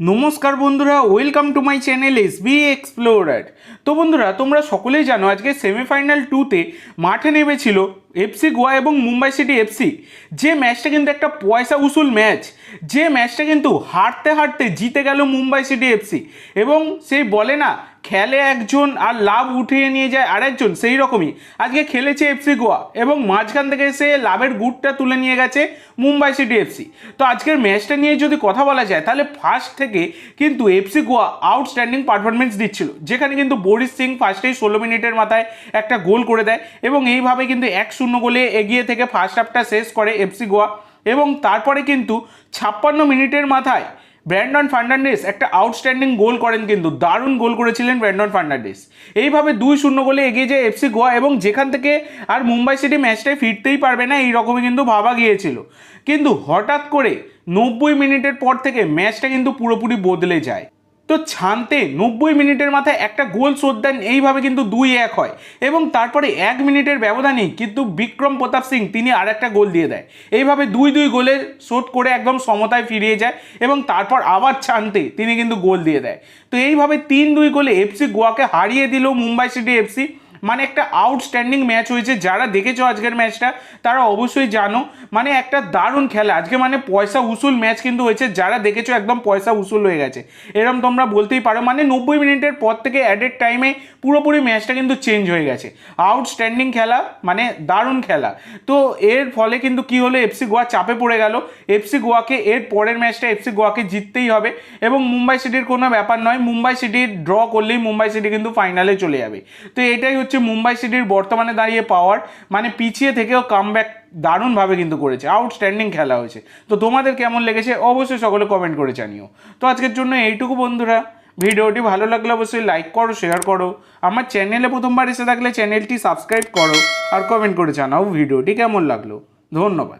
নমস্কার বন্ধুরা welcome to my channel S B explorer তো বন্ধুরা, তোমরা সকলেই জানো, আজকে সেমিফাইনাল টুতে মাঠে নেমেছিল এফসি গোয়া এবং মুম্বাই সিটি এফসি যে ম্যাচটা কিন্তু একটা পয়সা উসুল ম্যাচ। যে ম্যাচটা কিন্তু হারতে হারতে জিতে গেল মুম্বাই সিটি এফসি এবং সেই বলে না, খেলে একজন আর লাভ উঠিয়ে নিয়ে যায় আরেকজন, সেই রকমই। আজকে খেলেছে এফসি গোয়া এবং মাঝখান থেকে এসে লাভের গুড়টা তুলে নিয়ে গেছে মুম্বাই সিটি এফসি তো আজকের ম্যাচটা নিয়ে যদি কথা বলা যায়, তাহলে ফার্স্ট থেকে কিন্তু এফসি গোয়া আউটস্ট্যান্ডিং পারফরমেন্স দিচ্ছিল। যেখানে কিন্তু বরিশ সিং ফার্স্টেই ষোলো মিনিটের মাথায় একটা গোল করে দেয় এবং এইভাবে কিন্তু এক শূন্য গোলে এগিয়ে থেকে ফার্স্ট হাফটা শেষ করে এফসি গোয়া। এবং তারপরে কিন্তু ছাপ্পান্ন মিনিটের মাথায় ব্র্যান্ডন ফার্নান্ডেস একটা আউটস্ট্যান্ডিং গোল করেন কিন্তু, দারুণ গোল করেছিলেন ব্র্যান্ডন ফার্নান্ডেস এইভাবে দুই শূন্য গোলে এগিয়ে যায় এফসি গোয়া এবং যেখান থেকে আর মুম্বাই সিটি ম্যাচটায় ফিরতেই পারবে না, এই রকমই কিন্তু ভাবা গিয়েছিল। কিন্তু হঠাৎ করে নব্বই মিনিটের পর থেকে ম্যাচটা কিন্তু পুরোপুরি বদলে যায়। তো ছানতে নব্বই মিনিটের মাথায় একটা গোল শোধ দেন, এইভাবে কিন্তু দুই এক হয়। এবং তারপরে এক মিনিটের ব্যবধানে কিন্তু বিক্রম প্রতাপ সিং, তিনি আর একটা গোল দিয়ে দেয়। এইভাবে দুই দুই গোলে শোধ করে একদম সমতায় ফিরিয়ে যায় এবং তারপর আবার ছানতে তিনি কিন্তু গোল দিয়ে দেয়। তো এইভাবে তিন দুই গোলে এফসি গোয়াকে হারিয়ে দিল মুম্বাই সিটি এফসি। মানে একটা আউটস্ট্যান্ডিং ম্যাচ হয়েছে, যারা দেখেছ আজকের ম্যাচটা তারা অবশ্যই জানো মানে একটা দারুণ খেলা। আজকে মানে পয়সা উসুল ম্যাচ কিন্তু হয়েছে, যারা দেখেছ একদম পয়সা উসুল হয়ে গেছে। এরকম তোমরা বলতেই পারো মানে নব্বই মিনিটের পর থেকে অ্যাডেড টাইমে পুরোপুরি ম্যাচটা কিন্তু চেঞ্জ হয়ে গেছে। আউটস্ট্যান্ডিং খেলা মানে দারুণ খেলা। তো এর ফলে কিন্তু কি হলো এফসি গোয়া চাপে পড়ে গেল। এফসি গোয়াকে এর পরের ম্যাচটা এফসি গোয়াকে জিততেই হবে। এবং মুম্বাই সিটির কোনো ব্যাপার নয়, মুম্বাই সিটি ড্র করলেই মুম্বাই সিটি কিন্তু ফাইনালে চলে যাবে। তো এটাই হচ্ছে মুম্বাই সিটির বর্তমানে দাঁড়িয়ে পাওয়ার মানে পিছিয়ে থেকেও কামব্যাক দারুণভাবে কিন্তু করেছে আউটস্ট্যান্ডিং খেলা হয়েছে। তো তোমাদের কেমন লেগেছে অবশ্যই সকলে কমেন্ট করে জানিও। তো আজকের জন্য এইটুকু বন্ধুরা, ভিডিওটি ভালো লাগলে অবশ্যই লাইক করো শেয়ার করো। আমার চ্যানেলে প্রথমবার এসে থাকলে চ্যানেলটি সাবস্ক্রাইব করো আর কমেন্ট করে জানাও ভিডিওটি কেমন লাগল। ধন্যবাদ।